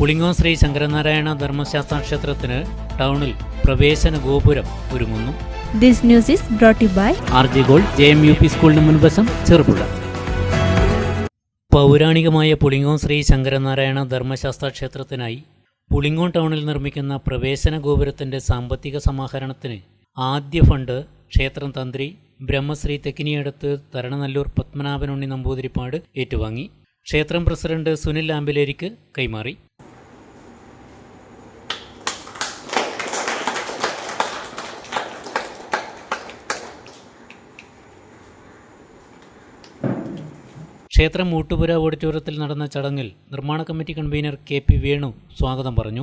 പുളിങ്ങോം ശ്രീ ശങ്കരനാരായണ ധർമ്മശാസ്ത്ര ക്ഷേത്രത്തിന് ടൗണിൽ പ്രവേശന ഗോപുരം ഒരുങ്ങുന്നു. This news is brought by R G gold J M U P സ്കൂളിന് മുൻവശം ചെറുപുഴ. പൗരാണികമായ പുളിങ്ങോം ശ്രീ ശങ്കരനാരായണ ധർമ്മശാസ്ത്ര ക്ഷേത്രത്തിനായി പുളിങ്ങോം ടൗണിൽ നിർമ്മിക്കുന്ന പ്രവേശന ഗോപുരത്തിന്റെ സാമ്പത്തിക സമാഹരണത്തിന് ആദ്യ ഫണ്ട് ക്ഷേത്രം തന്ത്രി ബ്രഹ്മശ്രീ തെക്കിനിയടുത്ത് തരണനല്ലൂർ പത്മനാഭനുണ്ണി നമ്പൂതിരിപ്പാട് ഏറ്റുവാങ്ങി. ക്ഷേത്രം പ്രസിഡന്റ് സുനിൽ ആമ്പിലേരിക്ക് കൈമാറി. ക്ഷേത്രം മൂട്ടുപുര ഓഡിറ്റോറിയത്തിൽ നടന്ന ചടങ്ങിൽ നിർമ്മാണ committee convener K P Venu സ്വാഗതം പറഞ്ഞു.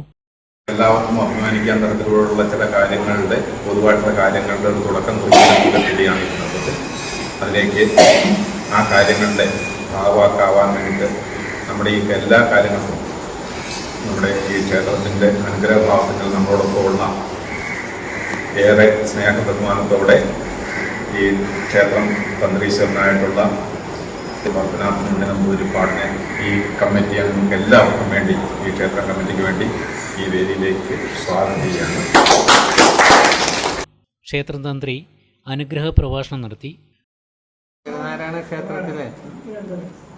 എല്ലാവർക്കും അഭിമാനിക്കാൻ തരത്തിലുള്ള ചില കാര്യങ്ങളുടെ പൊതുവായിട്ടുള്ള കാര്യങ്ങളുടെ ഒരു തുടക്കം കൂടിയാണ് അതിലേക്ക് ആ കാര്യങ്ങളുടെ ഭാഗവാക്കാവാൻ വേണ്ടിയിട്ട് നമ്മുടെ ഈ എല്ലാ കാര്യങ്ങൾക്കും നമ്മുടെ ഈ ക്ഷേത്രത്തിന്റെ അനുഗ്രഹഭാവത്തിൽ നമ്മളോടൊപ്പം ഉള്ള ഏറെ സ്നേഹ ബഹുമാനത്തോടെ ഈ ക്ഷേത്രം തന്ത്രീശ്വരനായിട്ടുള്ള പത്മനാഭനുണ്ട് നമ്പൂതിരിപ്പാടിനെ ഈ കമ്മിറ്റി അംഗങ്ങൾക്ക് എല്ലാവർക്കും വേണ്ടി ഈ ക്ഷേത്ര കമ്മിറ്റിക്ക് വേണ്ടി ഈ വേദിയിലേക്ക് സ്വാഗതം ചെയ്യാണ് ക്ഷേത്രതന്ത്രി അനുഗ്രഹ പ്രഭാഷണം നടത്തി. നാരായണ ക്ഷേത്രത്തിലെ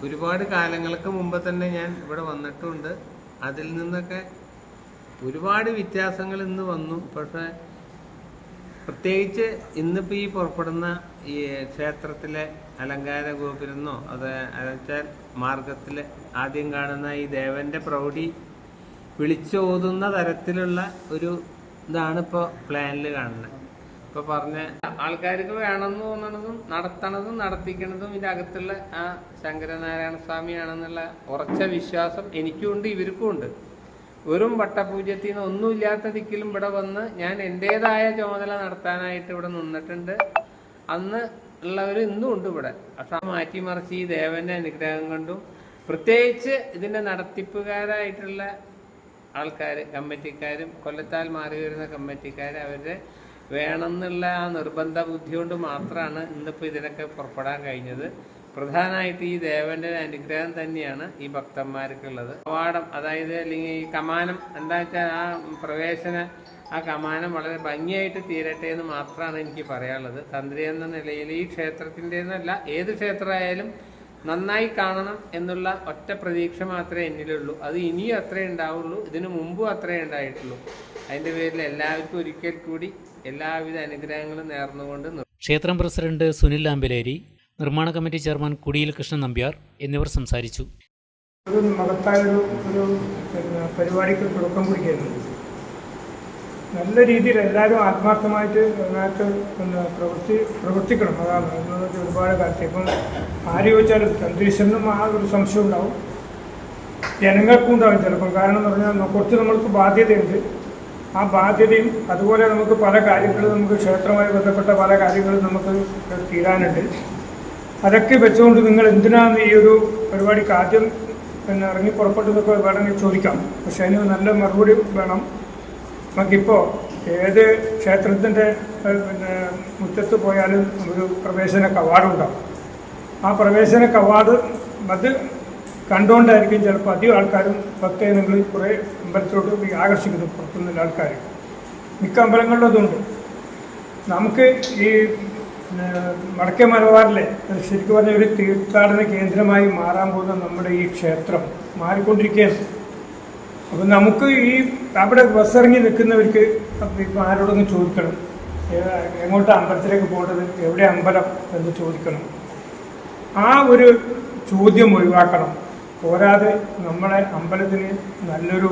ഒരുപാട് കാലങ്ങൾക്ക് മുമ്പ് തന്നെ ഞാൻ ഇവിടെ വന്നിട്ടുണ്ട്. അതിൽ നിന്നൊക്കെ ഒരുപാട് വ്യത്യാസങ്ങൾ ഇന്ന് വന്നു. പക്ഷേ പ്രത്യേകിച്ച് ഇന്നിപ്പോ ഈ പുറപ്പെടുന്ന ഈ ക്ഷേത്രത്തിലെ അലങ്കാര ഗോപുരമെന്നോ അത് അതെച്ചാൽ മാർഗത്തിൽ ആദ്യം കാണുന്ന ഈ ദേവന്റെ പ്രൗഢി വിളിച്ചോതുന്ന തരത്തിലുള്ള ഒരു ഇതാണ് ഇപ്പോൾ പ്ലാനിൽ കാണുന്നത് ഇപ്പൊ പറഞ്ഞ ആൾക്കാർക്ക് വേണമെന്ന് തോന്നണതും നടത്തണതും നടത്തിക്കണതും ഇതിന്റെ അകത്തുള്ള ആ ശങ്കരനാരായണ സ്വാമിയാണെന്നുള്ള ഉറച്ച വിശ്വാസം എനിക്കുണ്ട് ഇവർക്കും ഉണ്ട് വെറും വട്ടപൂജ്യത്തിൽ നിന്ന് ഒന്നുമില്ലാത്ത ദിക്കിലും ഇവിടെ വന്ന് ഞാൻ എന്റെതായ ചുമതല നടത്താനായിട്ട് ഇവിടെ നിന്നിട്ടുണ്ട്. അന്ന് ഉള്ളവർ ഇന്നും ഉണ്ട് ഇവിടെ. പക്ഷെ മാറ്റിമറിച്ച് ഈ ദേവന്റെ അനുഗ്രഹം കൊണ്ടും പ്രത്യേകിച്ച് ഇതിന്റെ നടത്തിപ്പുകാരായിട്ടുള്ള ആൾക്കാർ കമ്മിറ്റിക്കാരും കൊല്ലത്താൽ മാറി വരുന്ന കമ്മിറ്റിക്കാർ അവരുടെ വേണമെന്നുള്ള ആ നിർബന്ധ ബുദ്ധി കൊണ്ട് മാത്രമാണ് ഇന്നിപ്പോൾ ഇതിനൊക്കെ പുറപ്പെടാൻ കഴിഞ്ഞത്. പ്രധാനമായിട്ട് ഈ ദേവന്റെ അനുഗ്രഹം തന്നെയാണ് ഈ ഭക്തന്മാർക്കുള്ളത്. കവാടം അതായത് അല്ലെങ്കിൽ ഈ കമാനം എന്താ വെച്ചാൽ ആ പ്രവേശന ആ കമാനം വളരെ ഭംഗിയായിട്ട് തീരട്ടെ എന്ന് മാത്രമാണ് എനിക്ക് പറയാനുള്ളത്. തന്ത്രി എന്ന നിലയിൽ ഈ ക്ഷേത്രത്തിന്റെന്നല്ല ഏത് ക്ഷേത്രമായാലും നന്നായി കാണണം എന്നുള്ള ഒറ്റ പ്രതീക്ഷ മാത്രമേ എന്നിലുള്ളൂ. അത് ഇനിയും അത്രേ ഉണ്ടാവുള്ളൂ ഇതിനു മുമ്പും അത്രേ ഉണ്ടായിട്ടുള്ളൂ. അതിന്റെ പേരിൽ എല്ലാവർക്കും ഒരിക്കൽ കൂടി എല്ലാവിധ അനുഗ്രഹങ്ങളും നേർന്നുകൊണ്ട് ക്ഷേത്രം പ്രസിഡന്റ് സുനിൽ ആമ്പിലേരി നിർമ്മാണ കമ്മിറ്റി ചെയർമാൻ കുടിയിൽ കൃഷ്ണൻ നമ്പ്യാർ എന്നിവർ സംസാരിച്ചു. ഒരു ഒരു പരിപാടിക്ക് തുടക്കം നല്ല രീതിയിൽ എല്ലാവരും ആത്മാർത്ഥമായിട്ട് അതിനകത്ത് പിന്നെ പ്രവൃത്തി പ്രവർത്തിക്കണം. അതാണ് എന്നത് ഒരുപാട് കാലത്ത് ഇപ്പം ആര് ചോദിച്ചാലും തന്ത്രീശ്വരനും ആ ഒരു സംശയം ഉണ്ടാവും. ജനങ്ങൾക്കും ഉണ്ടാവും ചിലപ്പം കാരണം എന്ന് പറഞ്ഞാൽ കുറച്ച് നമ്മൾക്ക് ബാധ്യതയുണ്ട്. ആ ബാധ്യതയും അതുപോലെ നമുക്ക് പല കാര്യങ്ങളും നമുക്ക് ക്ഷേത്രമായി ബന്ധപ്പെട്ട പല കാര്യങ്ങളും നമുക്ക് തീരാനുണ്ട്. അതൊക്കെ വെച്ചുകൊണ്ട് നിങ്ങൾ എന്തിനാണ് ഈ ഒരു പരിപാടിക്ക് ആദ്യം പിന്നെ ഇറങ്ങി പുറപ്പെട്ടതൊക്കെ വേണമെങ്കിൽ ചോദിക്കാം. പക്ഷെ അതിന് നല്ല മറുപടി വേണം. നമുക്കിപ്പോൾ ഏത് ക്ഷേത്രത്തിന്റെ പിന്നെ മുറ്റത്ത് പോയാലും ഒരു പ്രവേശന കവാടുണ്ടാവും ആ പ്രവേശന കവാട് അത് കണ്ടുകൊണ്ടായിരിക്കും ചിലപ്പോൾ അധികം ആൾക്കാരും ഭക്തജനങ്ങളിൽ കുറേ അമ്പലത്തിലോട്ട് ആകർഷിക്കുന്നു പുറത്തുനിന്നുള്ള ആൾക്കാർ മിക്ക അമ്പലങ്ങളിലും അതുണ്ട്. നമുക്ക് ഈ വടക്കേ മലബാറിലെ ശരിക്കും പറഞ്ഞ ഒരു തീർത്ഥാടന കേന്ദ്രമായി മാറാൻ പോകുന്ന നമ്മുടെ ഈ ക്ഷേത്രം മാറിക്കൊണ്ടിരിക്കുകയാണ്. അപ്പം നമുക്ക് ഈ അവിടെ ബസ് ഇറങ്ങി നിൽക്കുന്നവർക്ക് ഇപ്പം ആരോടൊന്ന് ചോദിക്കണം? എങ്ങോട്ട് അമ്പലത്തിലേക്ക് പോകേണ്ടത്? എവിടെ അമ്പലം എന്ന് ചോദിക്കണം. ആ ഒരു ചോദ്യം ഒഴിവാക്കണം. പോരാതെ നമ്മളെ അമ്പലത്തിന് നല്ലൊരു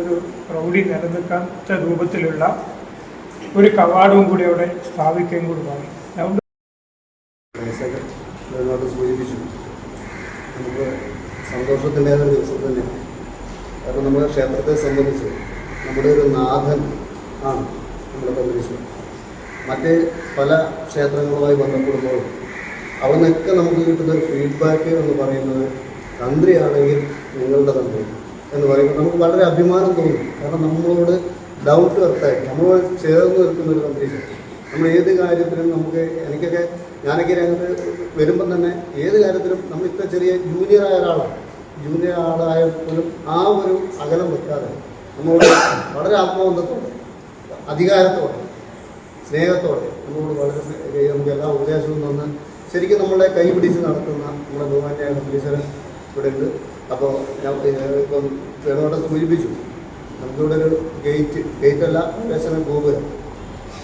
ഒരു പ്രൗഢി നിലനിൽക്കാത്ത രൂപത്തിലുള്ള ഒരു കവാടവും കൂടി അവിടെ സ്ഥാപിക്കുകയും കൂടി വേണം. അതുകൊണ്ട് സൂചിപ്പിച്ചു നമുക്ക് സന്തോഷത്തിന്റെ ദിവസം തന്നെയാണ് കാരണം നമ്മുടെ ക്ഷേത്രത്തെ സംബന്ധിച്ച് നമ്മുടെ ഒരു നാഥൻ ആണ് നമ്മുടെ പരമേശ്വരൻ. മറ്റ് പല ക്ഷേത്രങ്ങളുമായി ബന്ധപ്പെടുമ്പോൾ അവിടെ നമുക്ക് കിട്ടുന്ന ഒരു ഫീഡ്ബാക്ക് എന്ന് പറയുന്നത് തന്ത്രിയാണെങ്കിൽ നിങ്ങളുടെ തന്ത്രി എന്ന് പറയുമ്പോൾ നമുക്ക് വളരെ അഭിമാനം തോന്നും. കാരണം നമ്മളോട് ഡൗട്ട് വർത്തായി നമ്മളോട് ചേർന്ന് നിൽക്കുന്ന ഒരു തന്ത്രി. നമ്മൾ ഏത് കാര്യത്തിലും നമുക്ക് എനിക്കൊക്കെ ഞാനൊക്കെ രംഗത്ത് വരുമ്പം തന്നെ ഏത് കാര്യത്തിലും നമ്മൾ ഇത്ര ചെറിയ ജൂനിയറായ ഒരാളാണ്. ജൂനിയർ ആളായ പോലും ആ ഒരു അകലം വെക്കാതെ നമ്മളോട് വളരെ ആത്മബന്ധത്തോടെ അധികാരത്തോടെ സ്നേഹത്തോടെ നമ്മളോട് വളരെ നമുക്ക് എല്ലാ ഉപദേശവും തന്ന് ശരിക്കും നമ്മളെ കൈപിടിച്ച് നടത്തുന്ന നമ്മുടെ ബഹുമാന്യായ കമ്പീശ്വരൻ ഇവിടെ ഉണ്ട്. അപ്പോൾ ഞാൻ ഇപ്പം വേണോടെ സൂചിപ്പിച്ചു നമുക്കിവിടെ ഒരു ഗേറ്റ് ഗേറ്റല്ല പ്രവേശന ഗോപുരം.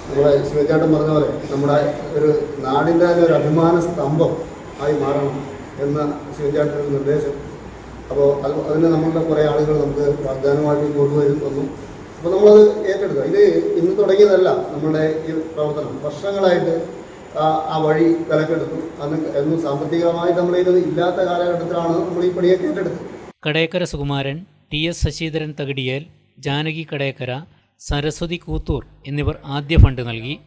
നമ്മുടെ ശിവചാട്ടൻ പറഞ്ഞ പോലെ നമ്മുടെ ഒരു നാടിന്റെ തന്നെ ഒരു അഭിമാന സ്തംഭം ആയി മാറണം എന്ന ശിവചാട്ടന്റെ നിർദ്ദേശം. അപ്പോൾ അത് അതിന് നമ്മളുടെ കുറേ ആളുകൾ നമുക്ക് വാഗ്ദാനമായിട്ട് കൊണ്ടുവരും തന്നു. അപ്പോൾ നമ്മളത് ഏറ്റെടുക്കുക. ഇത് ഇന്ന് തുടങ്ങിയതല്ല നമ്മളുടെ ഈ പ്രവർത്തനം. വർഷങ്ങളായിട്ട് ആ വഴി വിലക്കെടുത്തു. അന്ന് എന്നും സാമ്പത്തികമായി നമ്മുടെ ഇല്ലാത്ത കാലഘട്ടത്തിലാണ് നമ്മൾ ഈ പണിയൊക്കെ ഏറ്റെടുത്തത്. കടയക്കര സുകുമാരൻ ടി എസ് ശശീധരൻ തകിടിയേൽ ജാനകി കടേക്കര സരസ്വതി കൂത്തൂർ എന്നിവർ ആദ്യ ഫണ്ട് നൽകി.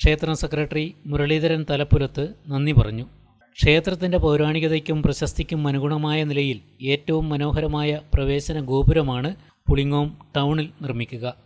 ക്ഷേത്ര സെക്രട്ടറി മുരളീധരൻ തലപ്പുലത്ത് നന്ദി പറഞ്ഞു. ക്ഷേത്രത്തിന്റെ പൗരാണികതയ്ക്കും പ്രശസ്തിക്കും അനുഗുണമായ നിലയിൽ ഏറ്റവും മനോഹരമായ പ്രവേശന ഗോപുരമാണ് പുളിങ്ങോം ടൗണിൽ നിർമ്മിക്കുക.